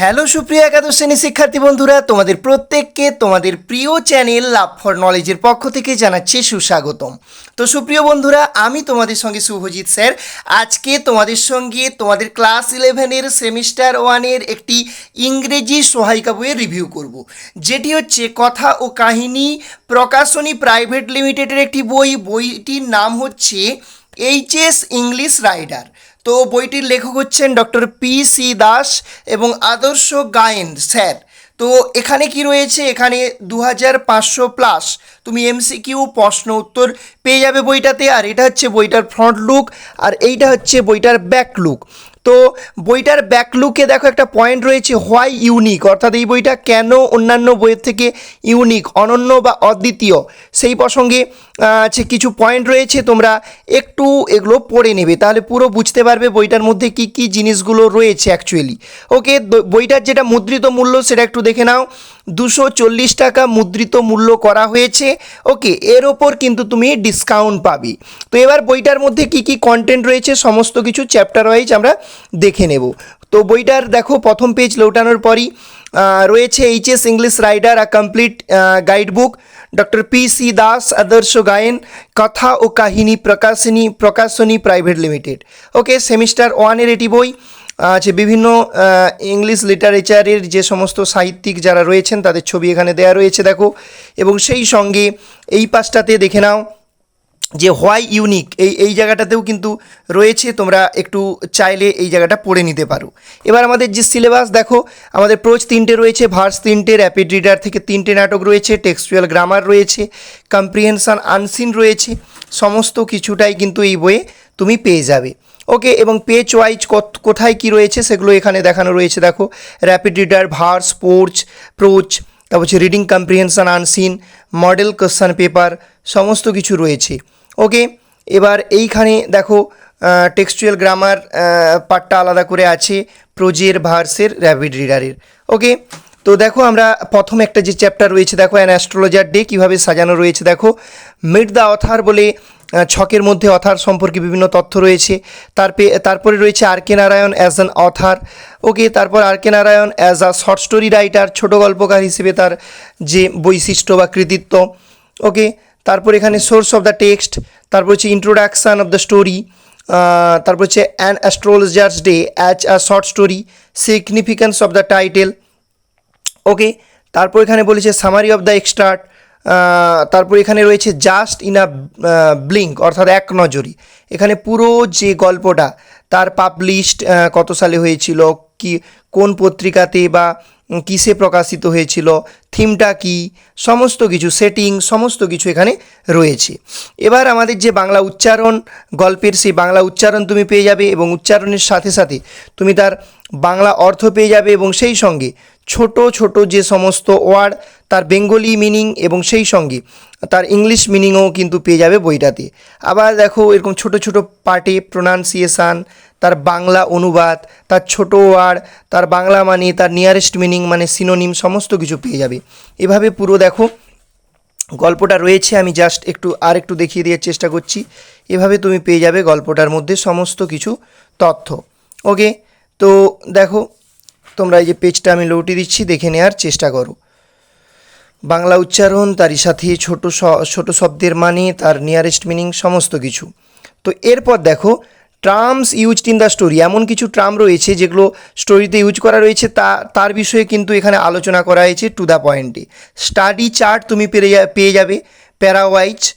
Hello সুপ্রিয় একাদশ শ্রেণি শিক্ষার্থী বন্ধুরা, তোমাদের প্রত্যেককে তোমাদের প্রিয় চ্যানেল লাভ ফর নলেজের পক্ষ থেকে জানাচ্ছি সুস্বাগতম। তো সুপ্রিয় বন্ধুরা, আমি তোমাদের সঙ্গে শুভজিৎ স্যার। আজকে তোমাদের সঙ্গে তোমাদের ক্লাস ইলেভেনের সেমিস্টার ওয়ানের একটি ইংরেজি সহায়িকা বইয়ের রিভিউ করব। যেটি হচ্ছে কথা ও কাহিনী প্রকাশনী প্রাইভেট লিমিটেডের একটি বই। বইটির নাম হচ্ছে এইচএস ইংলিশ রাইডার তো বইটির লেখক হচ্ছেন ডক্টর পি সি দাস এবং আদর্শ গায়েন, স্যার। তো এখানে কি রয়েছে? এখানে দু হাজার পাঁচশো প্লাস তুমি এমসিকিউ প্রশ্ন উত্তর পেয়ে যাবে বইটাতে। আর এটা হচ্ছে বইটার ফ্রন্ট লুক আর এইটা হচ্ছে বইটার ব্যাক লুক তো বইটার ব্যাকলুকে দেখো একটা পয়েন্ট রয়েছে হোয়াই ইউনিক অর্থাৎ এই বইটা কেন অন্যান্য বইয়ের থেকে ইউনিক অনন্য বা অদ্বিতীয়? সেই প্রসঙ্গে আছে কিছু পয়েন্ট রয়েছে, তোমরা একটু এগুলো পড়ে নেবে, তাহলে পুরো বুঝতে পারবে বইটার মধ্যে কি কি জিনিসগুলো রয়েছে অ্যাকচুয়ালি ওকে বইটার যেটা মুদ্রিত মূল্য, সেটা একটু দেখে নাও। দুশো চল্লিশ টাকা মুদ্রিত মূল্য করা হয়েছে। ওকে, এর ওপর কিন্তু তুমি ডিসকাউন্ট পাবে। তো এবার বইটার মধ্যে কি কি কন্টেন্ট রয়েছে, সমস্ত কিছু চ্যাপ্টার ওয়াইজ আমরা দেখে নেব। তো বইটার দেখো, প্রথম পেজ লোটানোর পরই রয়েছে HS English reader a complete guide book doctor P C Das Adarsha Gayen Katha O Kahini Prakashani Prakashani private limited okay semester ওয়ানের এটি বই। আছে বিভিন্ন ইংলিশ লিটারেচারের যে সমস্ত সাহিত্যিক যারা রয়েছেন, তাদের ছবি এখানে দেওয়া রয়েছে, দেখো। এবং সেই সঙ্গে এই পাশটাতে দেখে নাও যে হোয়াই ইউনিক, এই এই জায়গাটাতেও কিন্তু রয়েছে, তোমরা একটু চাইলে এই জায়গাটা পড়ে নিতে পারো। এবার আমাদের যে সিলেবাস দেখো, আমাদের প্রোচ তিনটে রয়েছে ভার্স তিনটে র্যাপিড রিডার থেকে তিনটে নাটক রয়েছে টেক্সচুয়াল গ্রামার রয়েছে কম্প্রিহেনশান আনসিন রয়েছে, সমস্ত কিছুটাই কিন্তু এই বইয়ে তুমি পেয়ে যাবে। ওকে এবং পেজ ওয়াইজ কোথায় কি রয়েছে সেগুলো এখানে দেখানো রয়েছে, দেখো। র্যাপিড রিডার ভার্স পোর্চ প্রোচ তারপর হচ্ছে reading comprehension unseen model question paper সমস্ত কিছু রয়েছে। ওকে এবার এইখানে দেখো টেক্সচুয়াল গ্রামার পার্টটা আলাদা করে আছে প্রোজের ভার্সের র্যাপিড রিডারের ওকে তো দেখো আমরা প্রথম একটা যে চ্যাপ্টার রয়েছে, দেখো অ্যান অ্যাস্ট্রোলজার ডে কীভাবে সাজানো রয়েছে, দেখো। মিট দ্য অথার বলে ছকের মধ্যে অথার সম্পর্কে বিভিন্ন তথ্য রয়েছে। তারপরে তারপরে রয়েছে R K Narayan as an author okay, তারপর R K Narayan as a short story writer ছোট গল্পকার হিসেবে তার যে বৈশিষ্ট্য বা কৃতিত্ব। ওকে, তারপর এখানে সোর্স অফ দ্য টেক্সট তারপর হচ্ছে ইন্ট্রোডাকশান অফ দ্য স্টোরি তারপর হচ্ছে an astrologer's day as a short story significance of the title okay, তারপর এখানে বলেছে সামারি অফ দ্য এক্সট্রাট তারপর এখানে রয়েছে জাস্ট ইন আ ব্লিঙ্ক অর্থাৎ এক নজরই। এখানে পুরো যে গল্পটা, তার পাবলিশড কত সালে হয়েছিল, কি, কোন পত্রিকাতে বা কিসে প্রকাশিত হয়েছিল, থিমটা কি, সমস্ত কিছু সেটিং সমস্ত কিছু এখানে রয়েছে। এবার আমাদের যে বাংলা উচ্চারণ গল্পের, সেই বাংলা উচ্চারণ তুমি পেয়ে যাবে এবং উচ্চারণের সাথে সাথে তুমি তার বাংলা অর্থ পেয়ে যাবে এবং সেই সঙ্গে ছোট ছোট যে সমস্ত ওয়ার্ড, তার বেঙ্গলি মিনিং এবং সেই সঙ্গে তার ইংলিশ মিনিংও কিন্তু পেয়ে যাবে বইটাতে। আবার দেখো, এরকম ছোট ছোট পার্টে প্রোনাউন্সিয়েশান তার বাংলা অনুবাদ, তার ছোট ওয়ার্ড, তার বাংলা মানে তার নিয়ারেস্ট মিনিং মানে সিনোনিম সমস্ত কিছু পেয়ে যাবে। এভাবে পুরো দেখো, গল্পটা রয়েছে, আমি জাস্ট একটু আর একটু দেখিয়ে দেওয়ার চেষ্টা করছি। এভাবে তুমি পেয়ে যাবে গল্পটার মধ্যে সমস্ত কিছু তথ্য। ওকে তো দেখো তোমরা এই যে পেজটা আমি লৌটি দিচ্ছি, দেখে নেওয়ার চেষ্টা করো। বাংলা উচ্চারণ, তারই সাথে ছোট ছোট শব্দের মানে তার নিয়ারেস্ট মিনিং সমস্ত কিছু। তো এরপর দেখো trams used in the story এমন কিছু ট্রাম রয়েছে যেগুলো স্টোরিতে ইউজ করা রয়েছে, তা, তার বিষয়ে কিন্তু এখানে আলোচনা করা হয়েছে টু দ্য পয়েন্টে স্টাডি চার্ট তুমি যা- পেয়ে যাবে প্যারাওয়াইজ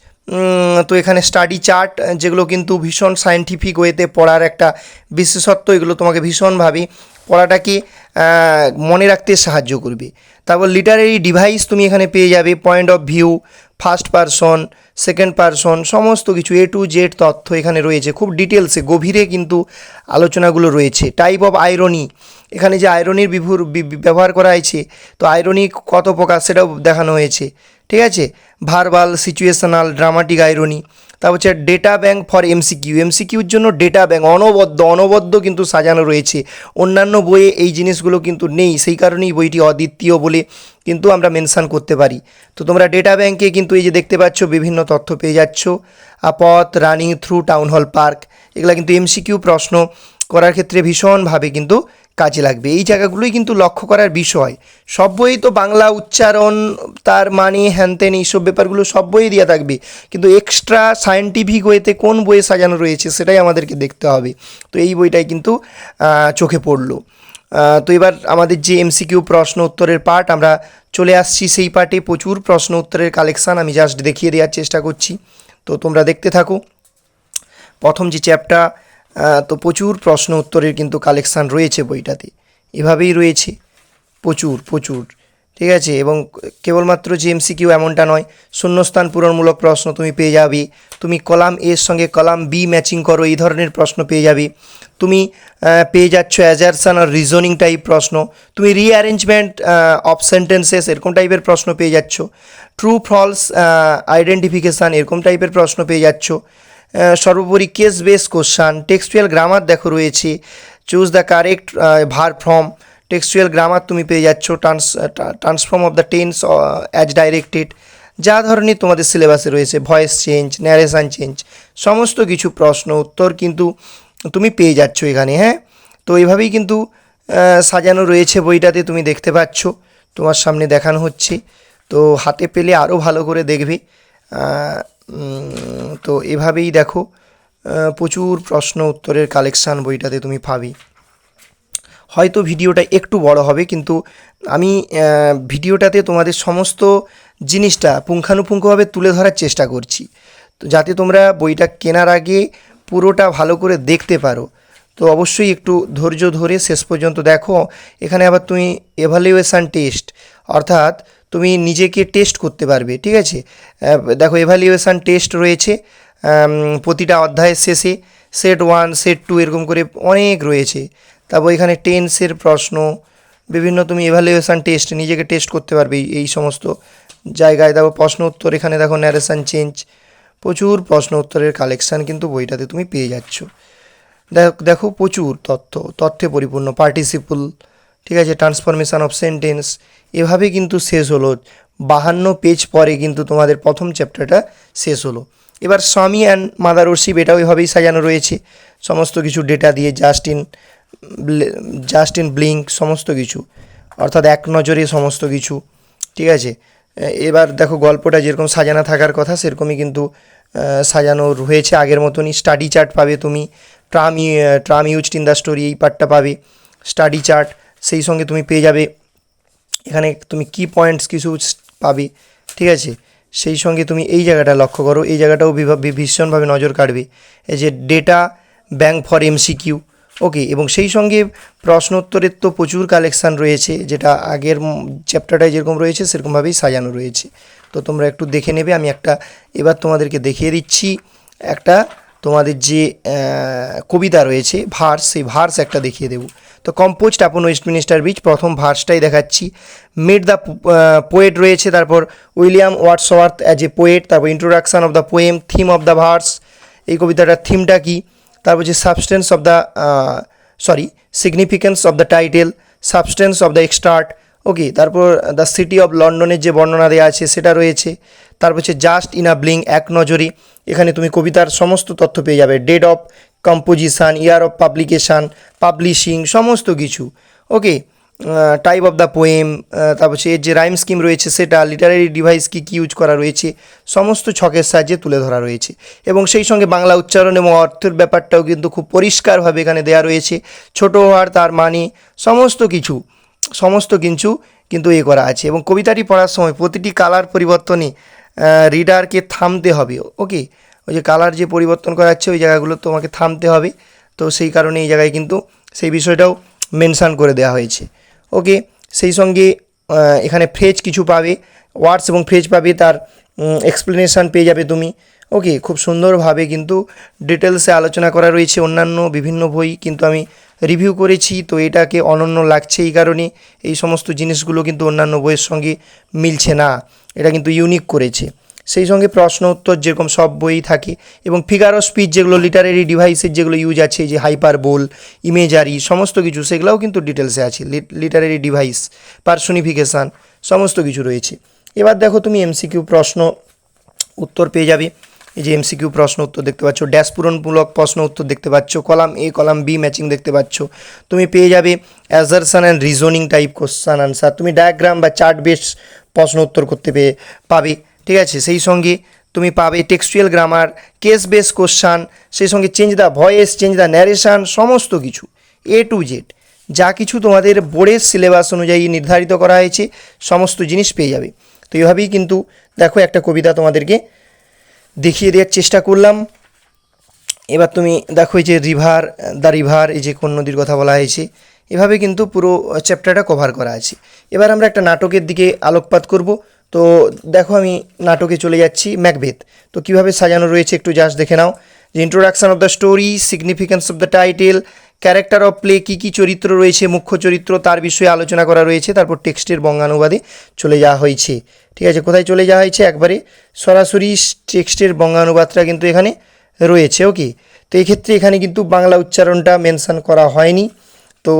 তো এখানে স্টাডি চার্ট যেগুলো কিন্তু ভীষণ সায়েন্টিফিক ওয়েতে পড়ার একটা বিশেষত্ব, এগুলো তোমাকে ভীষণভাবে পড়াটাকে মনে রাখতে সাহায্য করবে। তারপর লিটারারি ডিভাইস তুমি এখানে পেয়ে যাবে point of view first person second person সমস্ত কিছু এ টু জেড তথ্য এখানে রয়েছে। খুব ডিটেলসে গভীরে কিন্তু আলোচনাগুলো রয়েছে। টাইপ অফ আয়রনি এখানে যে আয়রনির বিভুর ব্যবহার করা হয়েছে, তো আয়রনি কত প্রকার সেটাও দেখানো হয়েছে। ঠিক আছে? ভার্বাল সিচুয়েশনাল ড্রামাটিক আয়রনি তারপর হচ্ছে ডেটা ব্যাংক ফর এমসিকিউ এমসিকিউর জন্য ডেটা ব্যাংক অনবদ্য অনবদ্য কিন্তু সাজানো রয়েছে। অন্যান্য বইয়ে এই জিনিসগুলো কিন্তু নেই, সেই কারণেই বইটি অদ্বিতীয় বলে কিন্তু আমরা মেনশান করতে পারি। তো তোমরা ডেটা ব্যাঙ্কে কিন্তু এই যে দেখতে পাচ্ছ, বিভিন্ন তথ্য পেয়ে যাচ্ছ। আপথ running through, town hall park, এগুলো কিন্তু এমসিকিউ প্রশ্ন করার ক্ষেত্রে ভীষণভাবে কিন্তু কাজে লাগবে। এই জায়গাগুলোই কিন্তু লক্ষ্য করার বিষয়। সব বইই তো বাংলা উচ্চারণ, তার মানে হ্যানত্যান এইসব ব্যাপারগুলো সব বইয়ে দেওয়া থাকবে। কিন্তু এক্সট্রা সায়েন্টিফিক ওয়েতে কোন বইয়ে সাজানো রয়েছে সেটাই আমাদেরকে দেখতে হবে। তো এই বইটাই কিন্তু চোখে পড়ল। তো এবার আমাদের যে এমসিকিউ প্রশ্ন উত্তরের পার্ট, আমরা চলে আসছি সেই পার্টে। প্রচুর প্রশ্ন উত্তরের কালেকশান আমি জাস্ট দেখিয়ে দেওয়ার চেষ্টা করছি। তো তোমরা দেখতে থাকো। প্রথম যে চ্যাপ্টার তো প্রচুর প্রশ্ন উত্তরের কিন্তু কালেকশান রয়েছে বইটাতে। এভাবেই রয়েছে। প্রচুর প্রচুর। ঠিক আছে? এবং কেবলমাত্র যে এমসিকিউ এমনটা নয়, শূন্যস্থান পূরণমূলক প্রশ্ন তুমি পেয়ে যাবে। তুমি কলাম এর সঙ্গে কলাম বি ম্যাচিং করো, এই ধরনের প্রশ্ন পেয়ে যাবে। তুমি পেয়ে যাচ্ছ অ্যাজারসান আর রিজনিং টাইপ প্রশ্ন। তুমি রিঅ্যারেঞ্জমেন্ট অফ সেন্টেন্সেস এরকম টাইপের প্রশ্ন পেয়ে যাচ্ছ। ট্রু ফলস আইডেন্টিফিকেশান এরকম টাইপের প্রশ্ন পেয়ে যাচ্ছ। সর্বোপরি case base question textual grammar দেখো রয়েছে। Choose the correct verb from textual grammar তুমি পেয়ে যাচ্ছ। Trans transform of the tense as directed যা ধরনের তোমাদের সিলেবাসে রয়েছে। ভয়েস চেঞ্জ ন্যারেশান চেঞ্জ সমস্ত কিছু প্রশ্ন, উত্তর কিন্তু তুমি পেয়ে যাচ্ছ এখানে হ্যাঁ? তো এইভাবেই কিন্তু সাজানো রয়েছে বইটাতে তুমি দেখতে পাচ্ছ। তোমার সামনে দেখানো হচ্ছে। তো হাতে পেলে আরও ভালো করে দেখবে। তো এভাবেই দেখো প্রচুর প্রশ্ন উত্তরের কালেকশান বইটাতে তুমি পাবে। হয়তো ভিডিওটা একটু বড় হবে, কিন্তু আমি ভিডিওটাতে তোমাদের সমস্ত জিনিসটা পুঙ্খানুপুঙ্খভাবে তুলে ধরার চেষ্টা করছি। তো যাতে তোমরা বইটা কেনার আগে পুরোটা ভালো করে দেখতে পারো। তো অবশ্যই একটু ধৈর্য ধরে শেষ পর্যন্ত দেখো। এখানে আবার তুমি এভালুয়েশান টেস্ট অর্থাৎ তুমি নিজেকে টেস্ট করতে পারবে, ঠিক আছে? দেখো এভালুয়েশান টেস্ট রয়েছে প্রতিটা অধ্যায়ের শেষে সেট ওয়ান সেট টু এরকম করে অনেক রয়েছে। তারপর এখানে টেন্সের প্রশ্ন, বিভিন্ন তুমি এভালুয়েশান টেস্ট নিজেকে টেস্ট করতে পারবে এই- সমস্ত জায়গায়। দেখো প্রশ্ন উত্তর, এখানে দেখো ন্যারেশান চেঞ্জ প্রচুর প্রশ্ন উত্তরের কালেকশান কিন্তু বইটাতে তুমি পেয়ে যাচ্ছ। দেখো প্রচুর তথ্য, তথ্যে পরিপূর্ণ পার্টিসিপল ঠিক আছে ট্রান্সফরমেশন অফ সেন্টেন্স এভাবে কিন্তু শেষ হলো। বাহান্ন পেজ পরে কিন্তু তোমাদের প্রথম চ্যাপ্টারটা শেষ হলো। এবার স্বামী অ্যান্ড মাদার ওরশিপ এটাও এভাবেই সাজানো রয়েছে। সমস্ত কিছু ডেটা দিয়ে just in just in blink সমস্ত কিছু। অর্থাৎ এক নজরে সমস্ত কিছু। ঠিক আছে, এবার দেখো গল্পটা যেরকম সাজানো থাকার কথা, সেরকমই কিন্তু সাজানো রয়েছে। আগের মতনই স্টাডি চার্ট পাবে তুমি। Tram tram used in the story এই পার্টটা পাবে। স্টাডি চার্ট সেই সঙ্গে তুমি পেয়ে যাবে। এখানে তুমি কি পয়েন্টস কিছু পাবে, ঠিক আছে? সেই সঙ্গে তুমি এই জায়গাটা লক্ষ্য করো, এই জায়গাটাও ভীষণভাবে নজর কাটবে এই যে data bank for MCQ okay এবং সেই সঙ্গে প্রশ্ন উত্তরের তো প্রচুর কালেকশান রয়েছে, যেটা আগের চ্যাপ্টারটায় যেরকম রয়েছে, সেরকমভাবেই সাজানো রয়েছে। তো তোমরা একটু দেখে নেবে, আমি একটা এবার তোমাদেরকে দেখিয়ে দিচ্ছি। একটা তোমাদের যে কবিতা রয়েছে, ভার্স, সেই ভার্স একটা দেখিয়ে দেবো। তো কম্পোস্ট আপন ওয়েস্টমিনিস্টার বিচ, প্রথম ভার্সটাই দেখাচ্ছি। মেড দ্য পোয়েট রয়েছে, তারপর William Wordsworth as a poet তারপর introduction of the poem theme of the verse এই কবিতাটার থিমটা কী? তারপর যে substance of the sorry significance of the title substance of the extract okay তারপর দ্য সিটি অফ লন্ডনের যে বর্ণনা দেওয়া আছে, সেটা রয়েছে। তারপর হচ্ছে জাস্ট ইন আ ব্লিং এক নজরে। এখানে তুমি কবিতার সমস্ত তথ্য পেয়ে যাবে। Date of composition year of publication publishing সমস্ত কিছু। Okay type of the poem তারপর এর যে রাইম স্কিম রয়েছে সেটা লিটারারি ডিভাইস কি, কী ইউজ করা রয়েছে, সমস্ত ছকের সাহায্যে তুলে ধরা রয়েছে। এবং সেই সঙ্গে বাংলা উচ্চারণ এবং অর্থের ব্যাপারটাও কিন্তু খুব পরিষ্কারভাবে এখানে দেওয়া রয়েছে। ছোট হওয়ার তার মানে সমস্ত কিছু সমস্ত কিছু কিন্তু এ করা আছে। এবং কবিতাটি পড়ার সময় প্রতিটি কালার পরিবর্তনে রিডারকে থামতে হবে। ওকে ওই যে কালার যে পরিবর্তন করা যাচ্ছে, ওই জায়গাগুলো তোমাকে থামতে হবে। তো সেই কারণে এই জায়গায় কিন্তু সেই বিষয়টাও মেনশান করে দেওয়া হয়েছে। ওকে সেই সঙ্গে এখানে ফ্রেজ কিছু পাবে। ওয়ার্ডস এবং ফ্রেজ পাবে, তার এক্সপ্লেনেশান পেয়ে যাবে তুমি। ওকে খুব সুন্দরভাবে কিন্তু ডিটেলসে আলোচনা করা রয়েছে। অন্যান্য বিভিন্ন বই কিন্তু আমি রিভিউ করেছি, তো এটাকে অনন্য লাগছে এই কারণে। এই সমস্ত জিনিসগুলো কিন্তু অন্যান্য বইয়ের সঙ্গে মিলছে না। এটা কিন্তু ইউনিক করেছে। সেই সঙ্গে প্রশ্ন উত্তর যেরকম সব বইই থাকে এবং ফিগার অফ স্পিচ যেগুলো লিটারেরি ডিভাইসের যেগুলো ইউজ আছে যে হাইপার বোল ইমেজারি সমস্ত কিছু, সেগুলোও কিন্তু ডিটেলসে আছে লিটারেরি ডিভাইস পার্সোনিফিকেশান সমস্ত কিছু রয়েছে। এবার দেখো তুমি এমসিকিউ প্রশ্ন উত্তর পেয়ে যাবে। এই যে এমসিকিউ প্রশ্ন উত্তর দেখতে পাচ্ছ ড্যাশ পূরণমূলক প্রশ্ন উত্তর দেখতে পাচ্ছ column A column B matching দেখতে পাচ্ছ। তুমি পেয়ে যাবে assertion and reasoning type question answer তুমি ডায়াগ্রাম বা চার্ট বেস প্রশ্ন উত্তর করতে পেয়ে পাবে। ঠিক আছে? সেই সঙ্গে তুমি পাবে textual grammar case base question সেই সঙ্গে change the voice change the narration সমস্ত কিছু এ টু জেড যা কিছু তোমাদের বোর্ডের সিলেবাস অনুযায়ী নির্ধারিত করা হয়েছে, সমস্ত জিনিস পেয়ে যাবে। তো এইভাবেই কিন্তু দেখো একটা কবিতা তোমাদেরকে দেখিয়ে দেওয়ার চেষ্টা করলাম। এবার তুমি দেখো এই যে রিভার দ্য রিভার এই যে কোন নদীর কথা বলা হয়েছে, এভাবে কিন্তু পুরো চ্যাপ্টারটা কভার করা আছে। এবার আমরা একটা নাটকের দিকে আলোকপাত করব। তো দেখো আমি নাটকে চলে যাচ্ছি ম্যাকবেথ তো কীভাবে সাজানো রয়েছে একটু জাস্ট দেখে নাও। যে introduction of the story significance of the title character of play কী কী চরিত্র রয়েছে, মুখ্য চরিত্র, তার বিষয়ে আলোচনা করা রয়েছে, তারপর টেক্সটের বঙ্গানুবাদে চলে যাওয়া হয়েছে। ঠিক আছে, কোথায় চলে যাওয়া হয়েছে? একবারে সরাসরি টেক্সটের বঙ্গানুবাদটা কিন্তু এখানে রয়েছে ওকে তো এই ক্ষেত্রে এখানে কিন্তু বাংলা উচ্চারণটা মেনশন করা হয়নি। তো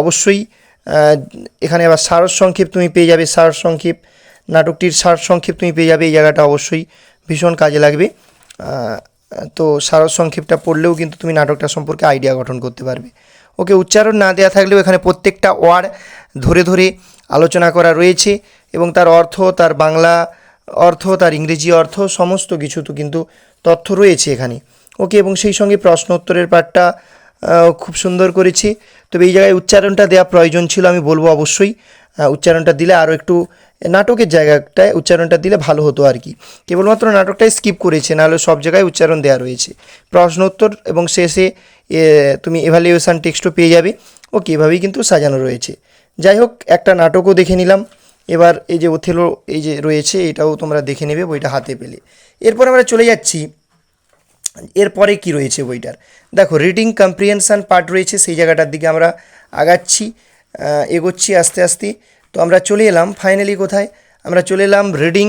অবশ্যই এখানে আবার সারস সংক্ষেপ তুমি পেয়ে যাবে সার সংক্ষেপ। নাটকটির সার সংক্ষেপ তুমি পেয়ে যাবে এই জায়গাটা অবশ্যই ভীষণ কাজে লাগবে। তো সারস সংক্ষেপটা পড়লেও কিন্তু তুমি নাটকটা সম্পর্কে আইডিয়া গঠন করতে পারবে। ওকে উচ্চারণ না দেওয়া থাকলেও এখানে প্রত্যেকটা ওয়ার্ড ধরে ধরে আলোচনা করা রয়েছে এবং তার অর্থ তার বাংলা অর্থ তার ইংরেজি অর্থ সমস্ত কিছু তো কিন্তু তথ্য রয়েছে এখানে। ওকে এবং সেই সঙ্গে প্রশ্ন উত্তরের আহ, খুব সুন্দর করেছি। তবে এই জায়গায় উচ্চারণটা দেওয়া প্রয়োজন ছিল আমি বলব অবশ্যই। উচ্চারণটা দিলে আরও একটু নাটকের জায়গাটায় উচ্চারণটা দিলে ভালো হতো আর কি। কেবলমাত্র নাটকটাই স্কিপ করেছে, নাহলে সব জায়গায় উচ্চারণ দেওয়া রয়েছে। প্রশ্ন উত্তর এবং শেষে তুমি এভালুয়েশান টেক্সটও পেয়ে যাবে। ওকে এভাবেই কিন্তু সাজানো রয়েছে। যাই হোক, একটা নাটকও দেখে নিলাম। এবার এই যে ওথেলো এই যে রয়েছে, এটাও তোমরা দেখে নেবে বইটা হাতে পেলে। এরপর আমরা চলে যাচ্ছি। এরপরে কি রয়েছে বইটার? দেখো রিডিং কম্প্রিহেনশান পার্ট রয়েছে, সেই জায়গাটার দিকে আমরা আগাচ্ছি এগোচ্ছি আস্তে আস্তে। তো আমরা চলে এলাম ফাইনালি কোথায়? আমরা চলে এলাম রিডিং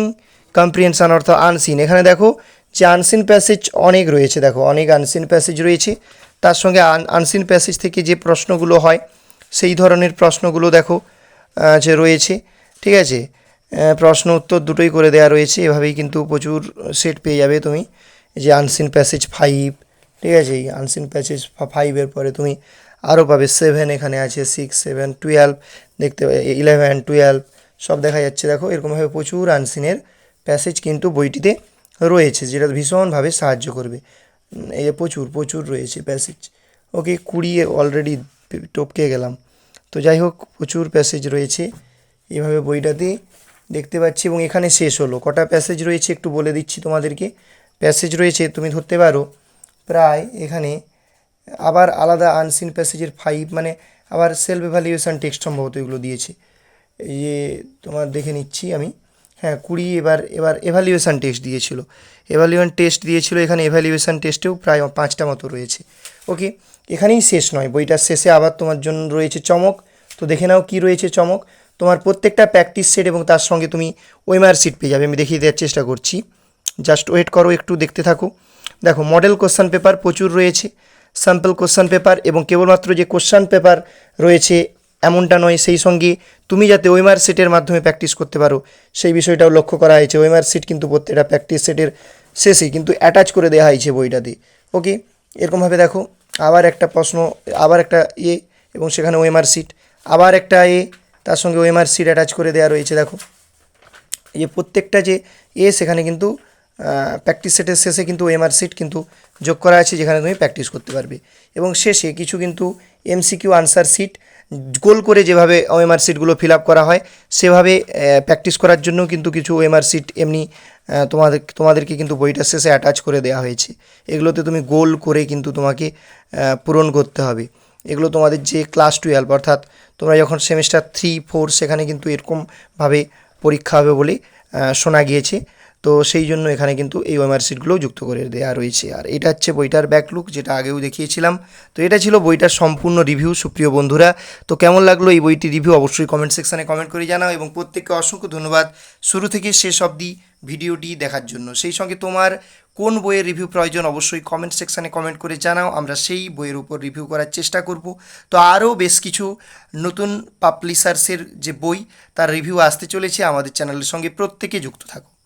কম্প্রিহেনশান অর্থাৎ আনসিন এখানে দেখো যে আনসিন প্যাসেজ অনেক রয়েছে। দেখো, অনেক আনসিন প্যাসেজ রয়েছে। তার সঙ্গে আনসিন প্যাসেজ থেকে যে প্রশ্নগুলো হয়, সেই ধরনের প্রশ্নগুলো দেখো যে রয়েছে। ঠিক আছে? প্রশ্ন উত্তর দুটোই করে দেওয়া রয়েছে। এভাবেই কিন্তু প্রচুর সেট পেয়ে যাবে তুমি। যে আনসিন প্যাসেজ ফাইভ ঠিক আছে? এই আনসিন প্যাসেজ ফাইভের পরে তুমি আরও পাবে সেভেন এখানে আছে সিক্স সেভেন টুয়েলভ দেখতে ইলেভেন টুয়েলভ সব দেখা যাচ্ছে। দেখো, এরকমভাবে প্রচুর আনসিনের প্যাসেজ কিন্তু বইটিতে রয়েছে, যেটা ভীষণভাবে সাহায্য করবে। এই যে প্রচুর প্রচুর রয়েছে প্যাসেজ ওকে কুড়ি অলরেডি টপকে গেলাম। তো যাই হোক, প্রচুর প্যাসেজ রয়েছে এইভাবে বইটাতে দেখতে পাচ্ছি এবং এখানে শেষ হলো। কটা প্যাসেজ রয়েছে একটু বলে দিচ্ছি তোমাদেরকে। প্যাসেজ রয়েছে, তুমি ধরতে পারো, প্রায় এখানে আবার আলাদা আনসিন প্যাসেজের ফাইভ মানে আবার সেলফ এভালুয়েশন টেক্সট সম্ভবত এগুলো দিয়েছে। যে তোমার দেখে নিচ্ছি আমি। হ্যাঁ কুড়ি এবার এবার এভালুয়েশন টেস্ট দিয়েছিল। এভালুয়েশন টেস্ট দিয়েছিল, এখানে এভালুয়েশন টেস্টেও প্রায় পাঁচটা মতো রয়েছে। ওকে এখানেই শেষ নয় বইটার শেষে আবার তোমার জন্য রয়েছে চমক। তো দেখে নাও কি রয়েছে চমক। তোমার প্রত্যেকটা প্র্যাকটিস সেট এবং তার সঙ্গে তুমি ওয়েমার সিট পেয়ে যাবে। আমি দেখিয়ে দেওয়ার চেষ্টা করছি। জাস্ট ওয়েট করো, একটু দেখতে থাকো। দেখো মডেল কোশ্চান পেপার প্রচুর রয়েছে। স্যাম্পল কোশ্চান পেপার এবং কেবলমাত্র যে কোশ্চান পেপার রয়েছে এমনটা নয়, সেই সঙ্গে তুমি যাতে ওয়েমার সেটের মাধ্যমে প্র্যাকটিস করতে পারো, সেই বিষয়টাও লক্ষ্য করা হয়েছে। ওয়েমার সিট কিন্তু প্রত্যেকটা প্র্যাকটিস সেটের শেষে কিন্তু অ্যাটাচ করে দেওয়া হয়েছে বইটাতে। ওকে এরকমভাবে দেখো, আবার একটা প্রশ্ন, আবার একটা ইয়ে এবং সেখানে ওয়েমার সিট আবার একটা এ, তার সঙ্গে ওয়েমার সিট অ্যাটাচ করে দেওয়া রয়েছে। দেখো, এই প্রত্যেকটা যে এ, সেখানে কিন্তু প্র্যাকটিস সেটের শেষে কিন্তু এমআর সিট কিন্তু যোগ করা আছে, যেখানে তুমি প্র্যাকটিস করতে পারবে। এবং শেষে কিছু কিন্তু এমসিকিউ আনসার সিট গোল করে যেভাবে ওএমআর সিটগুলো ফিল আপ করা হয়, সেভাবে প্র্যাকটিস করার জন্য কিন্তু কিছু ওএমআর সিট এমনি তোমাদের, তোমাদেরকে কিন্তু বইটার শেষে অ্যাটাচ করে দেওয়া হয়েছে। এগুলোতে তুমি গোল করে কিন্তু তোমাকে পূরণ করতে হবে। এগুলো তোমাদের যে ক্লাস টুয়েলভ অর্থাৎ তোমরা যখন সেমিস্টার থ্রি ফোর সেখানে কিন্তু এরকমভাবে পরীক্ষা হবে বলে শোনা গিয়েছে। তো সেই জন্য এখানে কিন্তু এই ওএমআর সিটগুলোও যুক্ত করে দেওয়া রয়েছে। আর এটা হচ্ছে বইটার ব্যাকলুক যেটা আগেও দেখিয়েছিলাম। তো এটা ছিল বইটার সম্পূর্ণ রিভিউ সুপ্রিয় বন্ধুরা। তো কেমন লাগল এই বইটি রিভিউ অবশ্যই কমেন্ট সেকশানে কমেন্ট করে জানাও এবং প্রত্যেককে অসংখ্য ধন্যবাদ। শুরু থেকে শেষ অবধি ভিডিওটি দেখার জন্য। সেই সঙ্গে তোমার কোন বইয়ের রিভিউ প্রয়োজন অবশ্যই কমেন্ট সেকশানে কমেন্ট করে জানাও। আমরা সেই বইয়ের উপর রিভিউ করার চেষ্টা করব। তো আরও বেশ কিছু নতুন পাবলিশার্সের যে বই, তার রিভিউ আসতে চলেছে। আমাদের চ্যানেলের সঙ্গে প্রত্যেকে যুক্ত থাকো।